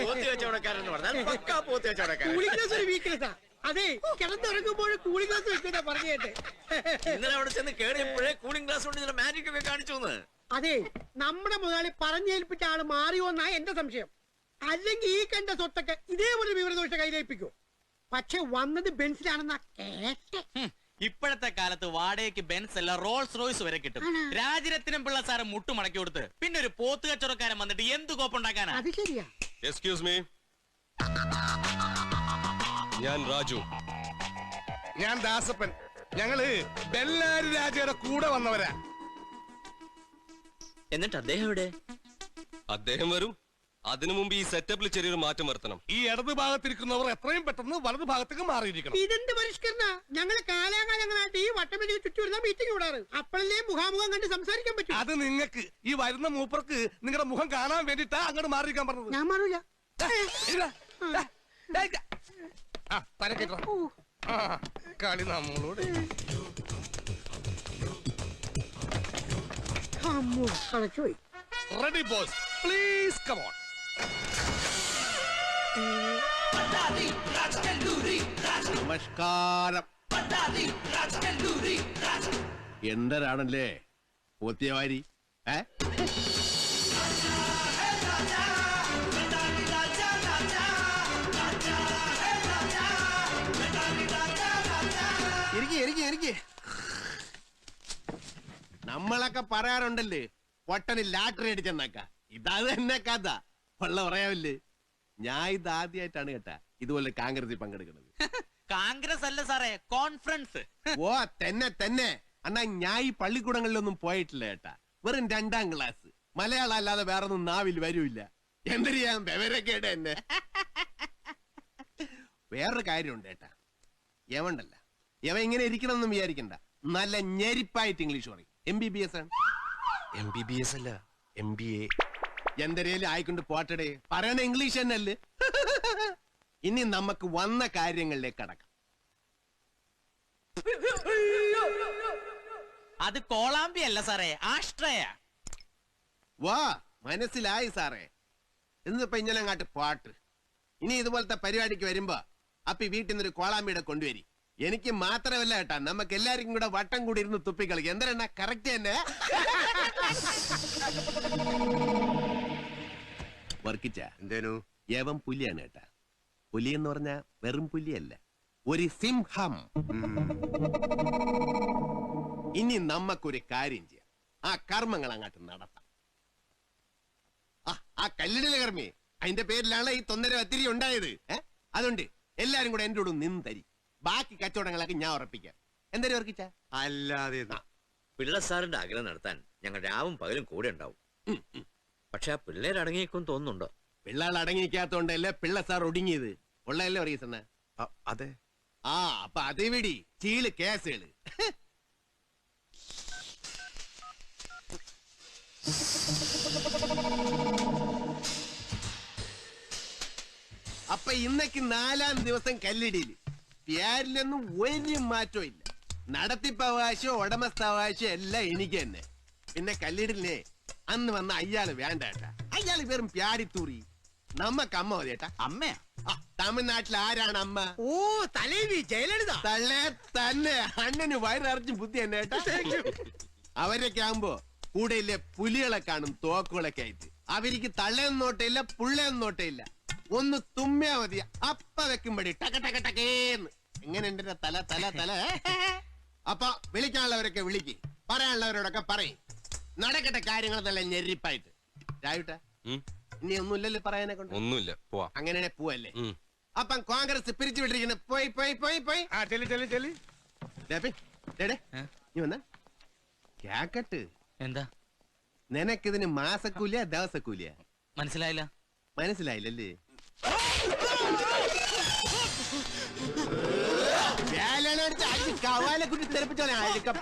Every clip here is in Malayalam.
പോത്ത് കച്ചവടക്കാരൻ എന്ന് പറഞ്ഞാൽ പക്കാ പോത്ത് കച്ചവടക്കാരൻ കൂളിംഗ് ഗ്ലാസ് ഒരു വീക്ക്നെസ്സാ അതെ കിടന്നിറങ്ങുമ്പോൾ കൂളിംഗ് ഗ്ലാസ് വെക്കുന്ന പറഞ്ഞേട്ടെ. ഇന്നലെ അവിടെ ചെന്ന് കേറിയപ്പോഴേ കൂളിംഗ് ഗ്ലാസ് കൊണ്ട് ചില മാജിക് ഒക്കെ കാണിച്ചു എന്ന്. അതെ നമ്മുടെ മുതലാളി പറഞ്ഞേൽപ്പിച്ച ആൾ മാറിയോ എന്നാ എന്റെ സംശയം. അല്ലെങ്കിൽ ഈ കണ്ട സ്വത്തൊക്കെ ഇതേപോലെ വിവരദോഷ കയ്യിലേൽപ്പിക്കോ? പക്ഷെ വന്നത് ബെൻസിലാണെന്നാ കേട്ടെ. ഇപ്പോഴത്തെ കാലത്ത് വാടകയ്ക്ക് ബെൻസ് അല്ല റോൾസ് റോയ്സ് വരെ കിട്ടും. ആണോ? രാജരത്തിനും പിള്ള സാറ് മുട്ടു മടക്കി കൊടുത്ത് പിന്നെ ഒരു പോത്ത് കച്ചവടക്കാരൻ വന്നിട്ട് എന്ത് കോപ്പുണ്ടാക്കാനാ? അത് ശരിയാ. എക്സ്ക്യൂസ് മീ ഞാൻ രാജു. ഞാൻ ദാസപ്പൻ. ഞങ്ങൾ ബെല്ലാരി രാജയുടെ കൂടെ വന്നവരാ. എന്നിട്ട് അദ്ദേഹം എവിടെ? അദ്ദേഹം വരും. അതിനു മുമ്പ് ഈ സെറ്റപ്പിൽ ചെറിയൊരു മാറ്റം വരുത്തണം. ഈ ഇടത് ഭാഗത്തിരിക്കുന്നവർ എത്രയും പെട്ടെന്ന് വലത് ഭാഗത്തേക്ക് മാറിയിരിക്കണം. ഇതെന്ത് പരിഷ്കരണ? ഞങ്ങൾ കാലാകാലങ്ങളായിട്ട് ഈ വട്ടമേജ് ചുറ്റി വരുന്ന മീറ്റിംഗ് വിടാറ് അപ്പോഴല്ലേ മുഖാമുഖം കണ്ട് സംസാരിക്കാൻ പറ്റും? അത് നിങ്ങൾക്ക് ഈ വരുന്ന മൂപ്പർക്ക് നിങ്ങളുടെ മുഖം കാണാൻ വേണ്ടിട്ടാ അങ്ങോട്ട് മാറിയിരിക്കാൻ പറഞ്ഞത്. ഞാൻ മാറില്ല കളി നമ്മളോട്. റെഡി ബോസ് പ്ലീസ് കമോൺ നമസ്കാരം. എന്തരാണല്ലേ? പോത്തിയവാരി. നമ്മളൊക്കെ പറയാറുണ്ടല്ലേ പൊട്ടന് ലാട്ടറി അടിച്ചെന്നക്ക. ഇതാ തന്നെ കഥ. ഉള്ള പറയാവില്ലേ? ഞാൻ ഇത് ആദ്യമായിട്ടാണ് കേട്ടാ. ഇതുപോലെ കോൺഗ്രസിൽ പങ്കെടുക്കുന്നത്. കോൺഗ്രസ് അല്ല സാറേ കോൺഫറൻസ്. ഓ തന്നെ തന്നെ. അണ്ണാ ഞാൻ ഈ പള്ളിക്കൂടങ്ങളിലൊന്നും പോയിട്ടില്ല കേട്ടാ. വെറും രണ്ടാം ക്ലാസ് മലയാളം അല്ലാതെ വേറൊന്നും നാവിൽ വരൂല്ല. എന്തിനാ വിവരക്കേട് എന്നെ വേറൊരു കാര്യമുണ്ട് ഏട്ടാ യവണ്ടല്ല. യവ ഇങ്ങനെ ഇരിക്കണമെന്നും വിചാരിക്കണ്ട. നല്ല ഞെരിപ്പായിട്ട് ഇംഗ്ലീഷ് പറയും. എം ബി ബി എസ് ആണ്. എം ബി ബി എസ് അല്ല. എം ബി എ എന്തരേലും ആയിക്കൊണ്ട് പോട്ടടേ. പറയണ ഇംഗ്ലീഷ് തന്നെയല്ലേ? ഇനി നമുക്ക് വന്ന കാര്യങ്ങളിലേക്ക് കടക്കാം. അത് കോളാമ്പി അല്ല സാറേ ആഷ്ട്രയ. വാ മനസ്സിലായി സാറേ. എന്നിപ്പോ ഇങ്ങനെ അങ്ങാട്ട് പാട്ട്. ഇനി ഇതുപോലത്തെ പരിപാടിക്ക് വരുമ്പോ അപ്പി വീട്ടിൽ നിന്നൊരു കോളാമ്പിയുടെ കൊണ്ടുവരി. എനിക്ക് മാത്രമല്ല കേട്ടാ നമുക്ക് എല്ലാവർക്കും കൂടെ വട്ടം കൂടി ഇരുന്ന് തുപ്പിക്കളിക്കും. എന്തരണ്ണ കറക്റ്റ് തന്നെ? വർക്കിച്ച എന്തേനു? യവം പുലിയാണ് കേട്ടാ പുലി എന്ന് പറഞ്ഞാ വെറും പുലിയല്ല. ഒരു സിംഹം. ഇനി നമ്മക്കൊരു കാര്യം ചെയ്യാം. ആ കർമ്മങ്ങൾ അങ്ങോട്ട് നടത്താം. ആ, ആ കല്ലിടല കർമ്മി. അതിന്റെ പേരിലാണ് ഈ തൊന്നര ഒത്തിരി ഉണ്ടായത്. അതുകൊണ്ട് എല്ലാരും കൂടെ എന്റെ കൂടെ നിന്ന് തരി ബാക്കി കച്ചവടങ്ങളൊക്കെ ഞാൻ ഉറപ്പിക്കാം. എന്തായാലും ഉറപ്പിച്ച? അല്ലാതെ ഇത്. പിള്ള സാറിന്റെ ആഗ്രഹം നടത്താൻ ഞങ്ങൾ രാവും പകലും കൂടെ ഉണ്ടാവും. പക്ഷെ ആ പിള്ളേർ അടങ്ങിയേക്കും തോന്നുന്നുണ്ടോ? പിള്ളേർ അടങ്ങിക്കാത്തോണ്ടല്ലേ പിള്ള സാർ ഒടുങ്ങിയത്? ഉള്ളതല്ലേ റീസണ് അതെ. ആ അപ്പൊ അതേ വിടി ചീൾ കേസുകൾ അപ്പൊ ഇന്നക്ക് നാലാം ദിവസം കല്ലിടിയിൽ. പേരിലൊന്നും ഒരു മാറ്റവും ഇല്ല. നടത്തിപ്പവകാശം ഉടമസ്ഥാവകാശം എല്ലാം എനിക്ക് തന്നെ. പിന്നെ കല്ലിടലിനെ അന്ന് വന്ന അയാൾ വേണ്ട ഏട്ടാ. അയാൾ വെറും പ്യാരിത്തൂറി. നമ്മക്ക് അമ്മ മതി ഏട്ടാ. അമ്മയാ? ആ, തമിഴ്നാട്ടിൽ ആരാണ് അമ്മ? ഓ തലേവി ജയലളിത. തള്ളേ തന്നെ. അണ്ണന് വയറിറച്ചും ബുദ്ധി തന്നെ ഏട്ടാ. അവരൊക്കെ ആകുമ്പോ കൂടെയില്ലേ പുലികളെ കാണും തോക്കുകളൊക്കെ ആയിട്ട്. അവർക്ക് തള്ളയും നോട്ടയില്ല പുള്ളയും നോട്ടയില്ല. ഒന്ന് തുമ്മിയാ മതി. അപ്പ വെക്കുമ്പടി ടക ടക ടകേന്ന്. എങ്ങനെയുണ്ട് എന്റെ തല തല തല? അപ്പൊ വിളിക്കാനുള്ളവരൊക്കെ വിളിക്ക്. പറയാനുള്ളവരോടൊക്കെ പറയും. നടക്കട്ടെ കാര്യങ്ങൾ നല്ല ഞെരിപ്പായിട്ട് രാവിട്ട ഇനി ഒന്നുമില്ലല്ലോ പറയാനെ കൊണ്ട്. ഒന്നുമില്ല. പോവാ. അങ്ങനെ പോവല്ലേ. അപ്പം കോൺഗ്രസ് പിരിച്ചു വിട്ടിരിക്കുന്നു പോയി പോയി പോയി പോയി. ആ ചെല്ലി ചെല്ലി ചെല്ലി? നീ വന്ന. കേക്കട്ട് എന്താ? നിനക്കിതിന് മാസക്കൂലിയ ദിവസക്കൂലിയ? മനസ്സിലായില്ല. മനസ്സിലായില്ലല്ലേ? വേലണടിച്ച് അടിച്ച് കവാലെ കുട്ടി അഴുക്കം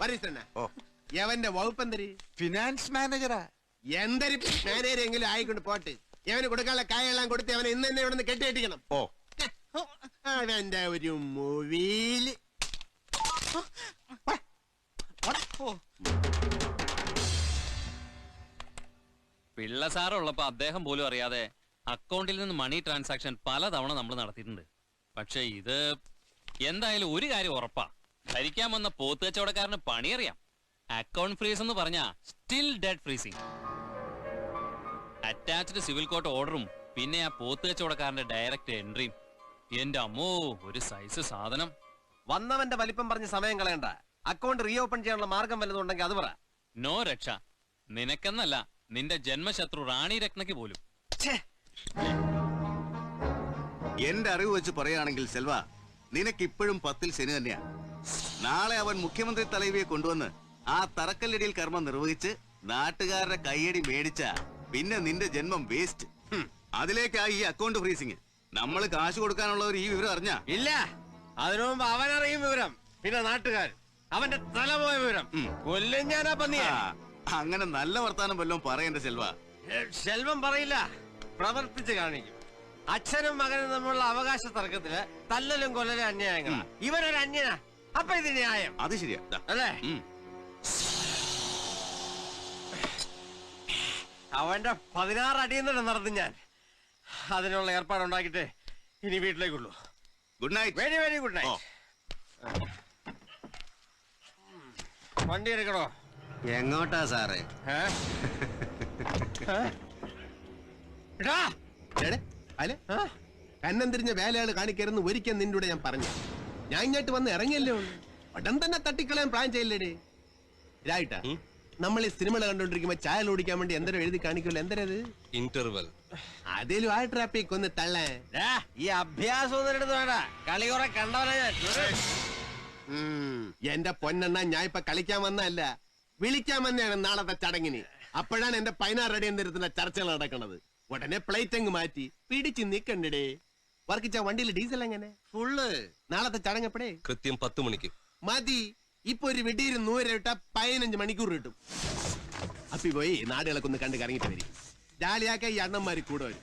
പറയണ ഓ. യവന്റെ വകുപ്പ് എന്തരി? ഫിനാൻസ് മാനേജറാ എന്തരി മാനേരെങ്കിലും ആയിക്കൊണ്ട് പോട്ട്. യവന് കൊടുക്കാനുള്ള കായെല്ലാം കൊടുത്ത് അവനെ ഇന്ന് തന്നെ ഇവിടെ നിന്ന് കെട്ടിയിട്ടിക്കണം. ഓ. അവന്റെ ഒരു മൂവിയിൽ പിള്ള സാറുള്ളപ്പോ അദ്ദേഹം പോലും അറിയാതെ അക്കൗണ്ടിൽ നിന്ന് മണി ട്രാൻസാക്ഷൻ പലതവണ നമ്മൾ നടത്തിയിട്ടുണ്ട്. പക്ഷെ ഇത് എന്തായാലും ഒരു കാര്യം ഉറപ്പാ. ഭരിക്കാൻ വന്ന പോത്ത് കച്ചവടക്കാരന് പണിയറിയാം. അക്കൗണ്ട് ഫ്രീസ് എന്ന് പറഞ്ഞാ still dead freezing attached civil court ഓർഡറും പിന്നെ ആ പോത്ത് കച്ചവടക്കാരന്റെ ഡയറക്റ്റ് എൻട്രിയും എന്റെ അമ്മോ ഒരു സൈസ് സാധനം. വന്നവന്റെ വലിപ്പം പറഞ്ഞ് സമയം കളയണ്ട. അക്കൗണ്ട് റീഓപ്പൺ ചെയ്യാനുള്ള മാർഗം വല്ലതുണ്ടെങ്കിൽ അത് പറ. നോ രക്ഷ. നിനക്കെന്നല്ല നിന്റെ ജന്മശത്രു റാണി രത്നയ്ക്ക് പോലും. എന്റെ അറിവ് വെച്ച് പറയുകയാണെങ്കിൽ സെൽവ നിനക്കിപ്പോഴും പത്തിൽ ശനി തന്നെയാ. നാളെ അവൻ മുഖ്യമന്ത്രി തലവിയെ കൊണ്ടുവന്ന് ആ തറക്കല്ലടിയിൽ കർമ്മം നിർവഹിച്ച് നാട്ടുകാരുടെ കയ്യടി മേടിച്ച പിന്നെ നിന്റെ ജന്മം വേസ്റ്റ് അതിലേക്കാ ഈ അക്കൗണ്ട് ഫ്രീസിങ് നമ്മൾ കാശ് കൊടുക്കാനുള്ളവർ ഈ വിവരം അറിഞ്ഞ? ഇല്ല. അതിനു മുമ്പ് അവനറിയും വിവരം. പിന്നെ നാട്ടുകാർ. അവന്റെ തല പോയ വിവരം കൊല്ലം ഞാൻ ആ അങ്ങനെ നല്ല വർത്താനം വല്ലതും പറയണ്ട സെൽവ ശെൽവം. പറയില്ല. പ്രവർത്തിച്ച് കാണിക്കും. അച്ഛനും മകനും തമ്മിലുള്ള അവകാശ തർക്കത്തിൽ തല്ലലും കൊല്ലലും അന്യായങ്ങളാ. ഇവനൊരു അന്യനാ അപ്പൊ ഇത് ന്യായം. അത് ശരിയാ. അല്ലേ? അവന്റെ പതിനാറ് അടിയിൽ നിന്ന് നടന്നു ഞാൻ. അതിനുള്ള ഏർപ്പാടുണ്ടാക്കിട്ട് ഇനി വീട്ടിലേക്കുള്ളൂ. Good night very very good. Night വണ്ടി എടുക്കണോ? എങ്ങോട്ടാ സാറേ? കന്നം തിരിഞ്ഞ വേലയാൾ കാണിക്കരുന്ന് ഒരിക്കൽ നിന്റെ കൂടെ ഞാൻ പറഞ്ഞു. ഞാൻ ഇങ്ങോട്ട് വന്ന് ഇറങ്ങിയല്ലേ. ഉടൻ തന്നെ തട്ടിക്കളയാൻ പ്ലാൻ ചെയ്യില്ലേടേ. രായിട്ടാ നമ്മൾ ഈ സിനിമകൾ കണ്ടോണ്ടിരിക്കുമ്പോ ചായ ഓടിക്കാൻ വേണ്ടി എന്തരം എഴുതി കാണിക്കുമല്ലോ. എന്തരത് ഇന്റർവെൽ അതേലും ആ ട്രാഫിക് ഒന്ന് തള്ളേ. ഈ അഭ്യാസം ഒന്നും എടുത്ത് വേണ്ട. കളി കുറെ കണ്ടവനാ ഞാൻ. എന്റെ പൊന്നെണ്ണ ഞാൻ ഇപ്പൊ കളിക്കാൻ വന്നതല്ല. വിളിക്കാൻ വന്നെയാണ് നാളത്തെ ചടങ്ങിന്. അപ്പോഴാണ് എന്റെ പതിനാറ് അടി എന്തിരുന്ന ചർച്ചകൾ നടക്കുന്നത്. ഉടനെ പ്ലേറ്റ് അങ്ങ് മാറ്റി പിടിച്ച് നിക്കണ്ടേ വർക്കിച്ച വണ്ടിയിൽ ഡീസൽ എങ്ങനെ? ഫുള്ള്. നാളത്തെ ചടങ്ങ് എപ്പോഴേ? കൃത്യം പത്ത് മണിക്ക്. മതി. ഇപ്പൊ ഒരു വെടിയിൽ നൂരട്ട ഇട്ട പതിനഞ്ച് മണിക്കൂർ കിട്ടും. അപ്പി പോയി നാടുകളൊക്കെ ഒന്ന് കണ്ട് കറങ്ങിട്ട് വരും. ജാലിയാക്ക ഈ അണ്ണന്മാര് കൂടെ വരും.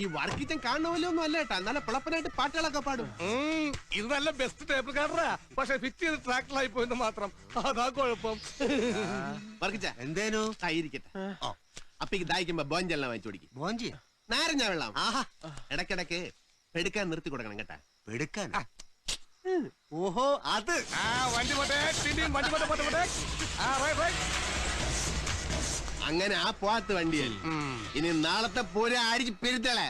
ഈ വർക്കിച്ചൻ കാണണമല്ലോ ഒന്നും അല്ല കേട്ടാ. നല്ല പിളപ്പനായിട്ട് പാട്ടുകളൊക്കെ പാടും. ഇത് നല്ല ബെസ്റ്റ് ടേബിൾ കാർഡറാ പക്ഷെ ഫിറ്റ് ചെയ്ത് ട്രാക്ടറായി പോയെന്ന് മാത്രം. അതാ കുഴപ്പം. വർക്കിച്ച എന്തേനു? ആയിരിക്കട്ടെ അപ്പൊ ഈ ദാഹിക്കുമ്പോ ബോഞ്ചെല്ലാം വാങ്ങിച്ചു കൊടുക്കും. ബോഞ്ചി നാരഞ്ഞ വെള്ളം. ആഹാ. ഇടക്കിടക്ക് പെടുക്കാൻ നിർത്തി കൊടുക്കണം കേട്ടാ. എടുക്കാൻ ഓഹോ അത്. ആ വണ്ടി പോട്ടെ പിന്നെയും വണ്ടി പോട്ടെ പോട്ടെ പോട്ടെ. ആ റൈറ്റ് റൈറ്റ് അങ്ങനെ ആ പോവാത്ത വണ്ടിയല്ലേ ഇനി നാളത്തെ പോലെ ആരിച്ച് പെരുത്തളെ?